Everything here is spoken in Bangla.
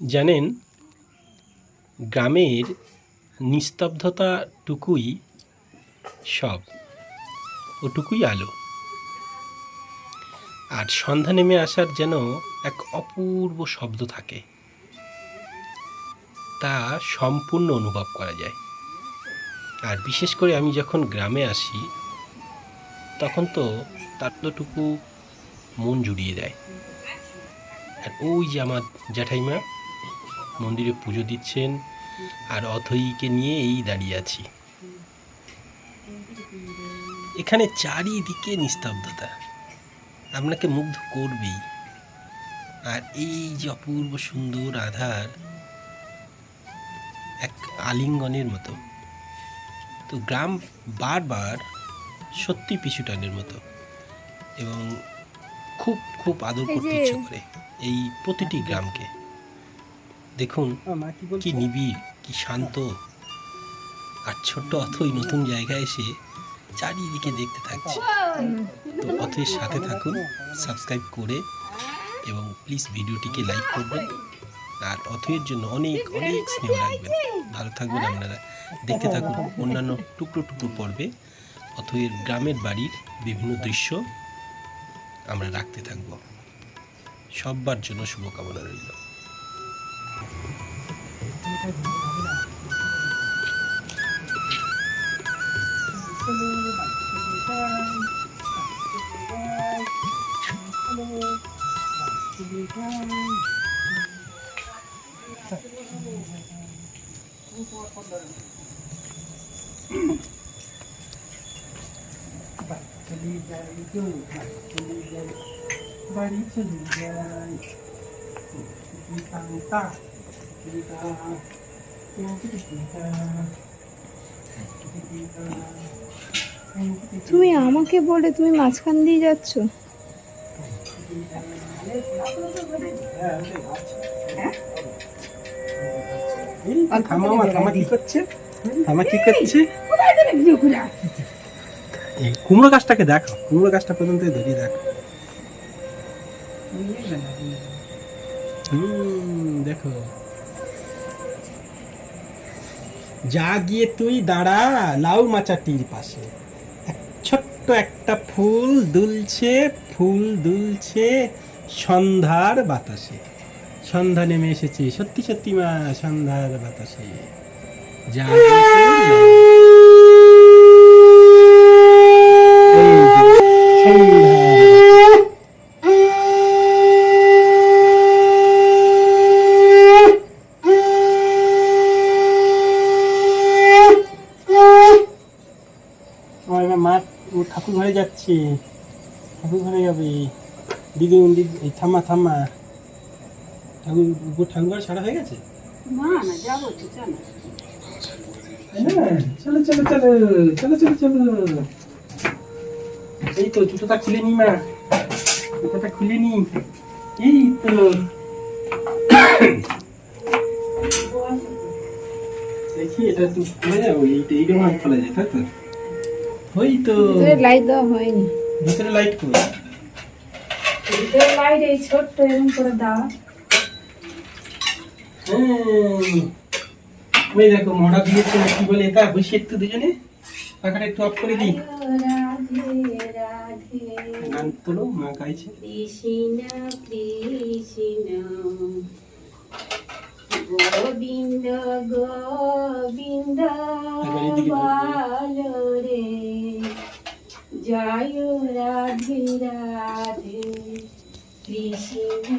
জানেন, গ্রামের নিস্তব্ধতাটুকুই সব, ওটুকুই আলো। আর সন্ধ্যা নেমে আসার যেন এক অপূর্ব শব্দ থাকে, তা সম্পূর্ণ অনুভব করা যায়। আর বিশেষ করে আমি যখন গ্রামে আসি, তখন তো তাতটুকু মন জুড়িয়ে দেয়। আর ওই যে আমার জ্যাঠাইমা মন্দিরে পুজো দিচ্ছেন আর অথইকে নিয়ে এই দাঁড়িয়ে আছি। এখানে চারিদিকে নিস্তব্ধতা। আপনাকে মুগ্ধ করবেই। আর এই যে অপূর্ব সুন্দর আধার এক আলিঙ্গনের মতো। তো গ্রাম বারবার সত্যি পিছুটানের মতো এবং খুব খুব আদর করতে ইচ্ছে করে এই প্রতিটি গ্রামকে। দেখুন কি নিবিড় কি শান্ত। আর ছোট্ট অথই নতুন জায়গায় এসে চারিদিকে দেখতে থাকছে। তো অথইয়ের সাথে থাকুন সাবস্ক্রাইব করে এবং প্লিজ ভিডিওটিকে লাইক করবেন। আর অথইয়ের জন্য অনেক অনেক স্নেহ রাখবেন। ভালো থাকবেন আপনারা। দেখতে থাকুন অন্যান্য টুকরো টুকরো পর্বে। অথইয়ের গ্রামের বাড়ির বিভিন্ন দৃশ্য আমরা রাখতে থাকব। সবার জন্য শুভকামনা রইল। Balik sa ligay. Ikita-kita. তুমি আমাকে বলে তুমি মাঝখান দিয়ে যাচ্ছ? কুমড়ো গাছটাকে দেখো কুমড়ো গাছটা পর্যন্ত দেখো। যা গিয়ে তুই দাঁড়া লাউ মাচাটির পাশে। এক ছোট্ট একটা ফুল দুলছে ফুল দুলছে সন্ধ্যার বাতাসে। সন্ধ্যা নেমে এসেছে। সত্যি সত্যি মা, সন্ধ্যার বাতাসে। যা গিয়ে তুই লাউ- এই যে, সন্ধ্যার বাতাসে। আমার এবার মা ও ঠাকুর ঘরে যাচ্ছে। ঠাকুর ঘরে যাবে। দিদি দিদি এই থামা থামা ঠাকুর ও ঠাকুর ঘরে সারা হয়ে গেছে? হ্যাঁ, চলো চলো চলো চলো চলো চলো। এই তো জুতোটা খুলে নি মা। জুতোটা খুলে নি। এই তো। দেখি এটা একটু খুলে যাব। এইটা এইরকম ভাবে খোলা যায় তাই তো? ওই তো লাইট দেওয়া হয়নি। ভিতরে লাইট করে লাইট এই ছোট্ট এরকম করে হ্যাঁ। ওই দেখো মরা দিয়েছে কি বলে এটা? বসে একটু দুজনে পাখাটা একটু অফ করে দিই। রাধে রাধে গান তোলো মা গাইছে। কৃষ্ণ কৃষ্ণ গোবিন্দ গোবিন্দ জয় রাধে রাধে কৃষ্ণ